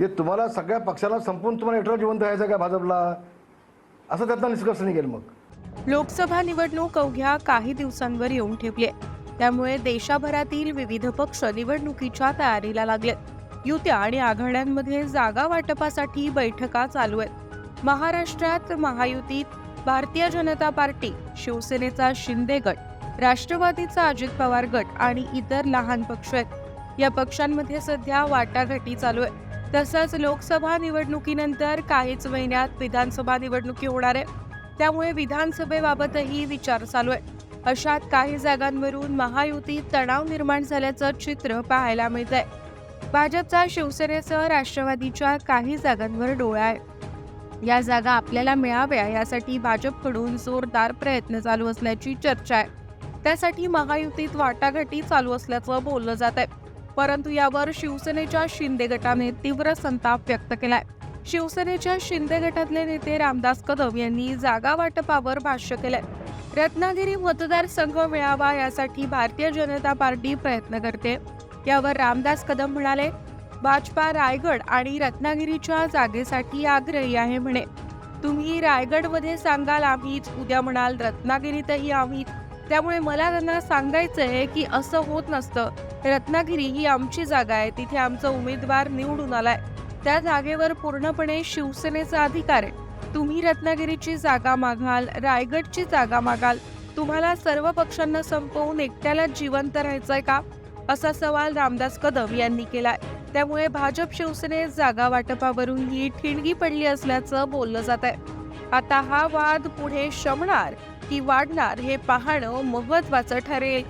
हे तुम्हाला सगळ्या पक्षाला संपून तुम्हाला एकटा जिवंत राहायचं का भाजपला? असं त्यातला निष्कर्ष निघेल मग. लोकसभा निवडणूक अवघ्या काही दिवसांवर येऊन ठेपली त्यामुळे देशाभरातील विविध पक्ष निवडणुकीच्या तयारीला लागले युत्या आणि आघाड्यांमध्ये जागा वाटपासाठी बैठका चालू आहेत. महाराष्ट्रात महायुतीत भारतीय जनता पार्टी शिवसेनेचा शिंदे गट राष्ट्रवादीचा अजित पवार गट आणि इतर लहान पक्ष आहेत. या पक्षांमध्ये सध्या वाटाघाटी चालू आहे तसंच लोकसभा निवडणुकीनंतर काहीच महिन्यात विधानसभा निवडणुकी होणार आहे. त्यामुळे विधानसभेबाबतही विचार चालू आहे. अशात काही जागांवरून महायुतीत तणाव निर्माण झाल्याचं चित्र पाहायला मिळत आहे भाजपचा शिवसेनेसह राष्ट्रवादीच्या काही जागांवर डोळा आहे या जागा आपल्याला मिळाव्या यासाठी भाजपकडून जोरदार प्रयत्न चालू असल्याची चर्चा आहे. त्यासाठी महायुतीत वाटाघाटी चालू असल्याचं बोललं जात आहे परंतु यावर शिवसेनेच्या शिंदे गटाने तीव्र संताप व्यक्त केलाय. शिवसेनेच्या शिंदे गटातले नेते रामदास कदम यांनी जागा वाटपावर भाष्य केलंय. रत्नागिरी मतदारसंघ मिळावा यासाठी भारतीय जनता पार्टी प्रयत्न करते. यावर रामदास कदम म्हणाले भाजपा रायगड आणि रत्नागिरीच्या जागेसाठी आग्रही आहे म्हणे. तुम्ही रायगडमध्ये सांगाल आम्हीच. उद्या म्हणाल रत्नागिरीतही आम्हीच. त्यामुळे मला त्यांना सांगायचं आहे की असं होत नसतं. रत्नागिरी ही आमची जागा आहे. तिथे आमचा उमेदवार निवडून आलाय. त्या जागेवर पूर्णपणे शिवसेनेचा अधिकार आहे. तुम्ही रत्नागिरीची जागा मागाल रायगडची जागा मागाल. तुम्हाला सर्व पक्षांना संपवून एकट्याला जिवंत राहायचंय का? असा सवाल रामदास कदम यांनी केलाय. त्यामुळे भाजप शिवसेनेत जागा वाटपावरून ही ठिणगी पडली असल्याचं बोललं जात आहे आता हा वाद पुढे शमणार की वाढणार हे पाहणं महत्वाचं ठरेल.